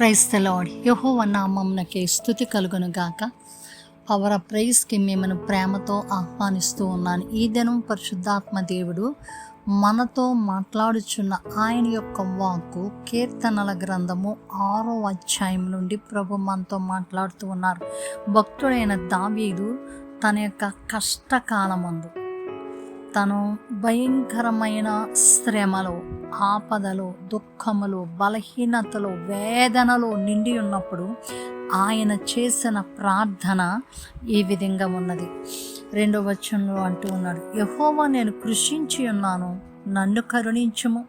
Price యహో యహోవ స్థుతి కలుగును గాక పవర్ ఆఫ్ ప్రైజ్కి మిమ్మల్ని ప్రేమతో ఆహ్వానిస్తూ ఉన్నాను. ఈ దినం పరిశుద్ధాత్మ దేవుడు మనతో మాట్లాడుచున్న ఆయన యొక్క వాక్కు కీర్తనల గ్రంథము ఆరో అధ్యాయం నుండి ప్రభు మనతో మాట్లాడుతూ ఉన్నారు. భక్తుడైన దావీదు తన యొక్క కష్టకాలమందు తను భయంకరమైన శ్రమలో ఆపదలో దుఃఖములో బలహీనతలో వేదనలో నిండి ఉన్నప్పుడు ఆయన చేసిన ప్రార్థన ఈ విధంగా ఉన్నది. రెండో వచనంలో అంటూ ఉన్నాడు యహోవా నేను కృషించి ఉన్నాను నన్ను కరుణించుము.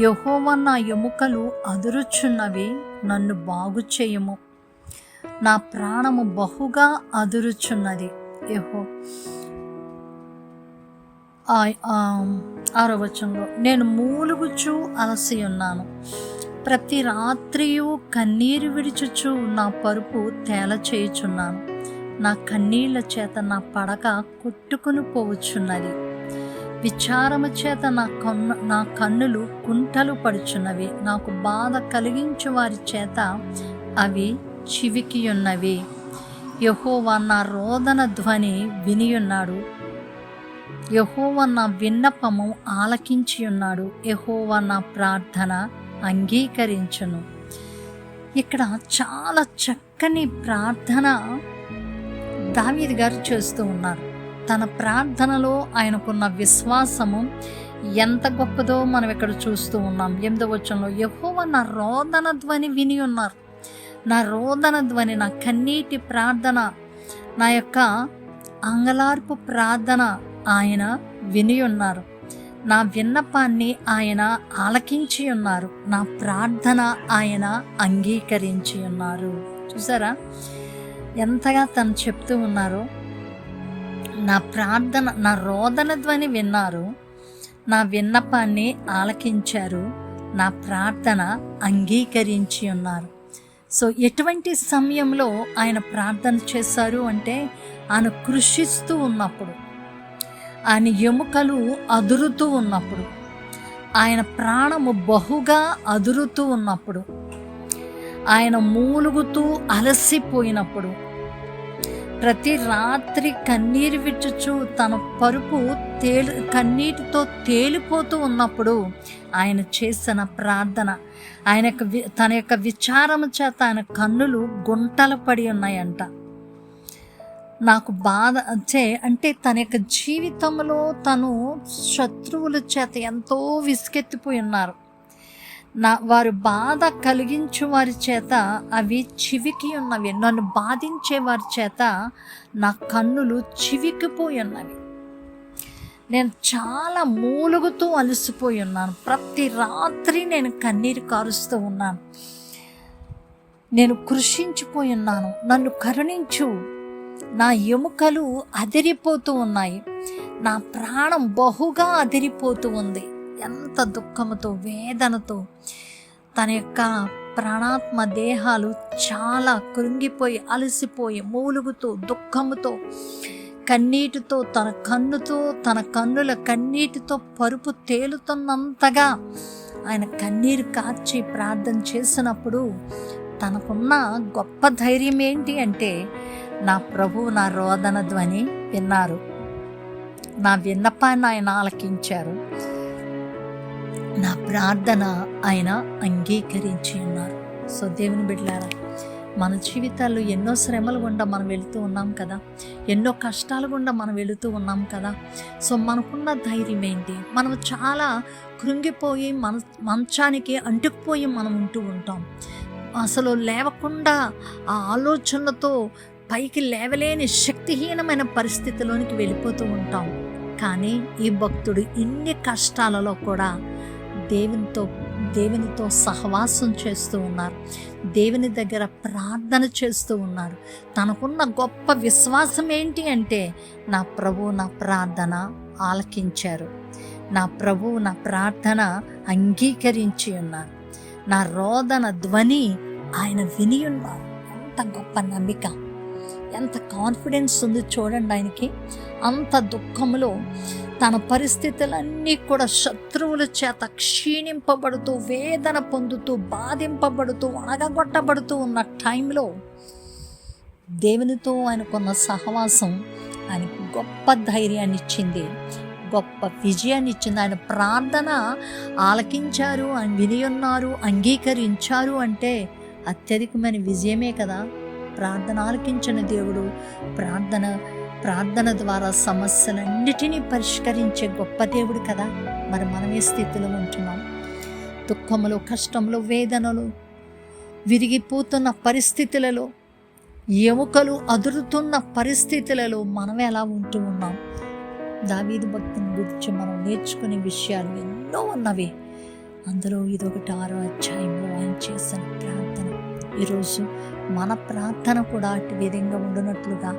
యహోవా నా ఎముకలు అదురుచున్నవి నన్ను బాగు చేయము. నా ప్రాణము బహుగా అదురుచున్నది. యహో ఆరో వచనంలో నేను మూలుగుచు అలసి ఉన్నాను. ప్రతి రాత్రియు కన్నీరు విడిచుచు నా పరుపు తేల చేయుచున్నాను. నా కన్నీళ్ళ చేత నా పడక కొట్టుకుని పోవచ్చున్నది విచారము చేత నా కన్ను నా కన్నులు కుంటలు పడుచున్నవి. నాకు బాధ కలిగించు వారి చేత అవి చివికి ఉన్నవి యహోవా నా రోదన ధ్వని వినియున్నాడు. యహోవ నా విన్నపము ఆలకించి ఉన్నాడు. యహోవ నా ప్రార్థన అంగీకరించును. ఇక్కడ చాలా చక్కని ప్రార్థన దావీద్ గారు చేస్తూ ఉన్నారు. తన ప్రార్థనలో ఆయనకున్న విశ్వాసము ఎంత గొప్పదో మనం ఇక్కడ చూస్తూ ఉన్నాం. ఎనిమిదో వచ్చంలో యహోవ నా రోదన ధ్వని విని ఉన్నారు. నా రోదన ధ్వని నా కన్నీటి ప్రార్థన నా యొక్క అంగలార్పు ప్రార్థన ఆయన విని ఉన్నారు. నా విన్నపాన్ని ఆయన ఆలకించి ఉన్నారు. నా ప్రార్థన ఆయన అంగీకరించి ఉన్నారు. చూసారా? ఎంతగా తను చెప్తూ ఉన్నారో? నా ప్రార్థన నా రోదన ధ్వని విన్నారు. నా విన్నపాన్ని ఆలకించారు. నా ప్రార్థన అంగీకరించి ఉన్నారు. సో ఎటువంటి సమయంలో ఆయన ప్రార్థన చేశారు అంటే ఆయన కృషిస్తూ ఉన్నప్పుడు. ఆయన ఎముకలు అదురుతూ ఉన్నప్పుడు ఆయన ప్రాణము బహుగా అదురుతూ ఉన్నప్పుడు ఆయన మూలుగుతూ అలసిపోయినప్పుడు ప్రతి రాత్రి కన్నీరు విచ్చుచు తన పరుపు తేలి కన్నీటితో తేలిపోతూ ఉన్నప్పుడు ఆయన చేసిన ప్రార్థన ఆయన యొక్క తన యొక్క విచారము చేత ఆయన కన్నులు గుంటలు పడి ఉన్నాయంట. నాకు బాధ చే అంటే తన యొక్క జీవితంలో తను శత్రువుల చేత ఎంతో విసుకెత్తిపోయి ఉన్నారు. నా వారు బాధ కలిగించు వారి చేత అవి చివికి ఉన్నవి నన్ను బాధించే వారి చేత నా కన్నులు చివికిపోయి ఉన్నవి. నేను చాలా మూలుగుతూ అలసిపోయి ఉన్నాను. ప్రతి రాత్రి నేను కన్నీరు కారుస్తూ ఉన్నాను. నేను కృషించిపోయి ఉన్నాను. నన్ను కరుణించు. నా ఎముకలు అదిరిపోతూ ఉన్నాయి. నా ప్రాణం బహుగా అదిరిపోతూ ఉంది. ఎంత దుఃఖముతో వేదనతో. తన యొక్క ప్రాణాత్మ దేహాలు చాలా కృంగిపోయి అలసిపోయి మూలుగుతూ దుఃఖముతో కన్నీటితో తన కన్నుతో తన కన్నుల కన్నీటితో పరుపు తేలుతున్నంతగా ఆయన కన్నీరు కార్చి ప్రార్థన చేసినప్పుడు తనకున్న గొప్ప ధైర్యం ఏంటి అంటే నా ప్రభు నా రోదన ధ్వని విన్నారు. నా విన్నపాన్ని ఆయన ఆలకించారు. నా ప్రార్థన ఆయన అంగీకరించి ఉన్నారు. సో దేవుని బిడ్డారా మన జీవితాల్లో ఎన్నో శ్రమలు గుండా మనం వెళుతూ ఉన్నాం కదా. ఎన్నో కష్టాలు గుండా మనం వెళుతూ ఉన్నాం కదా. సో మనకున్న ధైర్యం ఏంటి? మనం చాలా కృంగిపోయి మన మంచానికి అంటుకుపోయి మనం ఉంటూ ఉంటాం. అసలు లేవకుండా ఆ ఆలోచనలతో పైకి లేవలేని శక్తిహీనమైన పరిస్థితిలోనికి వెళ్ళిపోతూ ఉంటాం. కానీ ఈ భక్తుడు ఇన్ని కష్టాలలో కూడా దేవునితో దేవునితో సహవాసం చేస్తూ ఉన్నారు. దేవుని దగ్గర ప్రార్థన చేస్తూ ఉన్నారు. తనకున్న గొప్ప విశ్వాసం ఏంటి అంటే నా ప్రభు నా ప్రార్థన ఆలకించారు. నా ప్రభు నా ప్రార్థన అంగీకరించి ఉన్నారు. నా రోదన ధ్వని ఆయన విని ఉన్నారు. ఎంత గొప్ప నమ్మిక. ఎంత కాన్ఫిడెన్స్ ఉంది చూడండి ఆయనకి. అంత దుఃఖంలో తన పరిస్థితులన్నీ కూడా శత్రువుల చేత క్షీణింపబడుతూ వేదన పొందుతూ బాధింపబడుతూ అణగగొట్టబడుతూ ఉన్న టైంలో దేవునితో ఆయనకున్న సహవాసం ఆయనకు గొప్ప ధైర్యాన్ని ఇచ్చింది. గొప్ప విజయాన్ని ఇచ్చింది. ఆయన ప్రార్థన ఆలకించారు ఆయన విని ఉన్నారు అంగీకరించారు అంటే అత్యధికమైన విజయమే కదా. ప్రార్థన ఆలకించిన దేవుడు ప్రార్థన ప్రార్థన ద్వారా సమస్యలన్నిటినీ పరిష్కరించే గొప్ప దేవుడు కదా. మరి మనం ఏ స్థితిలో ఉంటున్నాం. దుఃఖములు కష్టములు వేదనలు విరిగిపోతున్న పరిస్థితులలో ఎముకలు అదురుతున్న పరిస్థితులలో మనం ఎలా ఉంటూ ఉన్నాం. దావీదు భక్తుని గురించి మనం నేర్చుకునే విషయాలు ఎన్నో ఉన్నవి. అందులో ఇదొకటి ఆరో అధ్యాయంలో ఆయన చేసిన ప్రార్థన. ఈరోజు మన ప్రార్థన కూడా అటు విధంగా ఉండునట్లుగా.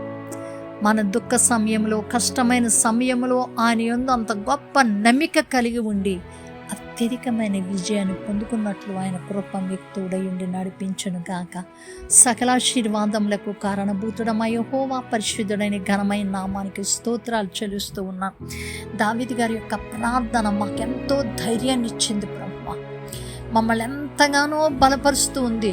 మన దుఃఖ సమయంలో కష్టమైన సమయంలో ఆయన ఎందు అంత గొప్ప నమ్మిక కలిగి ఉండి అత్యధికమైన విజయాన్ని పొందుకున్నట్లు ఆయన కృప మీకు తోడయుండి నడిపించును గాక. సకలాశీర్వాదములకు కారణభూతుడమై హోవా పరిశుద్ధుడైన ఘనమైన నామానికి స్తోత్రాలు చెల్లిస్తూ ఉన్నాను దావిది గారి యొక్క ప్రార్థన మాకెంతో ధైర్యాన్ని ఇచ్చింది ప్రభు. మమ్మల్ని ఎంతగానో బలపరుస్తూ ఉంది.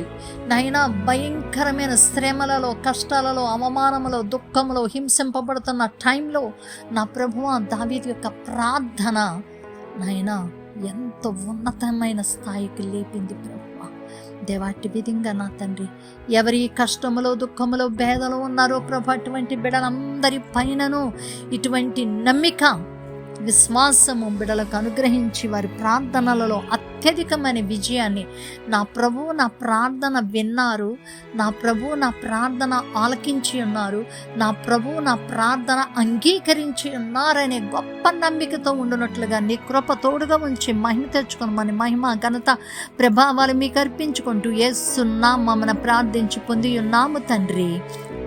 నైనా భయంకరమైన శ్రమలలో కష్టాలలో అవమానములో దుఃఖంలో హింసింపబడుతున్న టైంలో నా ప్రభువ దావీది యొక్క ప్రార్థన నాయనా ఎంత ఉన్నతమైన స్థాయికి లేపింది ప్రభు దేవాటి విధంగా నా తండ్రి ఎవరి కష్టములో దుఃఖములో భేదలో ఉన్నారో ప్రభు అటువంటి బిడలందరి పైనను ఇటువంటి నమ్మిక విశ్వాసము బిడలకు అనుగ్రహించి వారి ప్రార్థనలలో అత్యధికమైన విజయాన్ని నా ప్రభు నా ప్రార్థన విన్నారు. నా ప్రభు నా ప్రార్థన ఆలకించి ఉన్నారు. నా ప్రభు నా ప్రార్థన అంగీకరించి ఉన్నారనే గొప్ప నమ్మికతో ఉండునట్లుగా నీ కృప తోడుగా ఉంచి మహిమ తెచ్చుకొని మన మహిమ ఘనత ప్రభావాలు మీకు అర్పించుకుంటూ ఏసున్నా మమ్మల్ని ప్రార్థించి పొంది ఉన్నాము తండ్రి.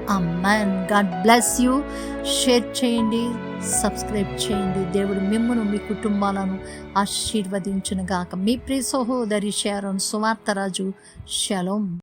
Amen God bless you share చేయండి సబ్స్క్రైబ్ చేయండి. దేవుడు మిమ్మను మీ కుటుంబాలను ఆశీర్వదించును గాక మీ ప్రియ సహోదరి షారోన్ సువార్తరాజు షలోం